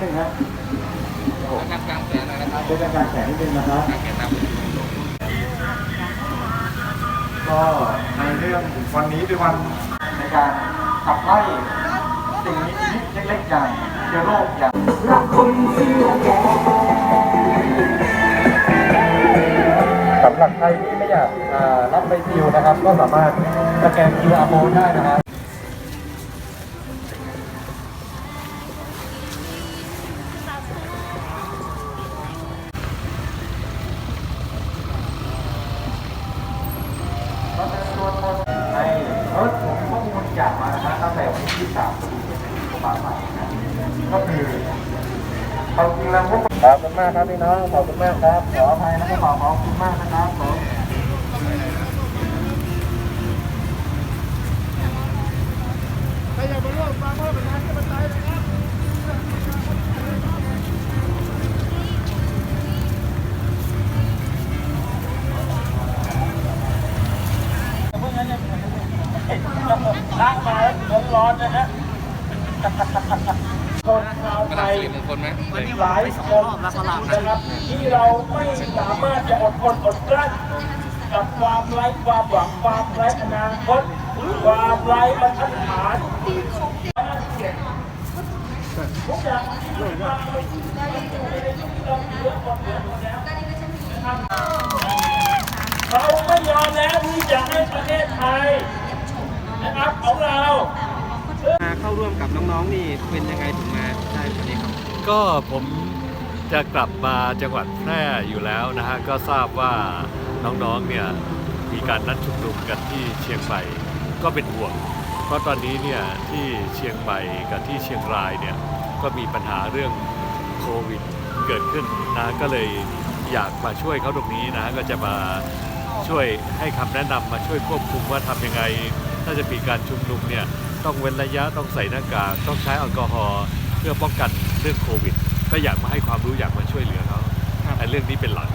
นสักพักนิดนึงนะการกางแขนหน่อยนะครับช่วยกันการแข่งนิดนึงนะครับกางแขนครับ ก็ในเรื่องวันนี้เป็นวันในการขับไล่สิ่งมีชีวิตเล็กๆอย่างเชื้อโรคอย่างสำหรับใครที่ไม่อยากอ่ารับใบซิลนะครับ ก็สามารถสแกน QR code ได้นะครับ ในเออผมข้อมูลอย่างมานะตั้งแต่วันที่สามปีประมก็คือความจริงแล้วพวกขอบคุณมากครับพี่น้องขอบคุณมากครับขออภัยนะครับขอขอบคุณมากนะครับผม ล้างมาแล้วร้อนๆนะฮะคนชาวกระไทดาษยสิริมงคลไหมหลายคนนะครับที่เราไม่สามารถจะอดทนอดกลั้นกับความไร้ความหวังความไร้อนาคตความไร้บรรทัดฐานทุกอย่างที่เราไปอยู่ในยุคที่เราเหลือคนเหลือหมดแล้วนะครับเราไม่ยอมแล้วที่จะให้ประเทศไทยนะครับของ เรามาเข้าร่วมกับน้องๆนี่เป็นยังไงถึงมาได้วันนี้ครับก็ผมจะกลับมาจังหวัดแพร่อยู่แล้วนะฮะก็ทราบว่าน้องๆเนี่ยมีการนัดชุมนุมกันที่เชียงใหม่ก็เป็นห่วง เพราะตอนนี้เนี่ยที่เชียงใหม่กับที่เชียงรายเนี่ยก็มีปัญหาเรื่องโควิดเกิดขึ้นนะก็เลยอยากมาช่วยเขาตรงนี้นะก็จะมา ช่วยให้คำแนะนำมาช่วยควบคุมว่าทำยังไง ถ้าจะมีการชุมนุมเนี่ยต้องเว้นระยะต้องใส่หน้ากากต้องใช้แอลกอฮอล์เพื่อป้องกันเรื่องโควิด ก็อยากมาให้ความรู้อยากมาช่วยเหลือเขาไอ้เรื่องนี้เป็นหลัก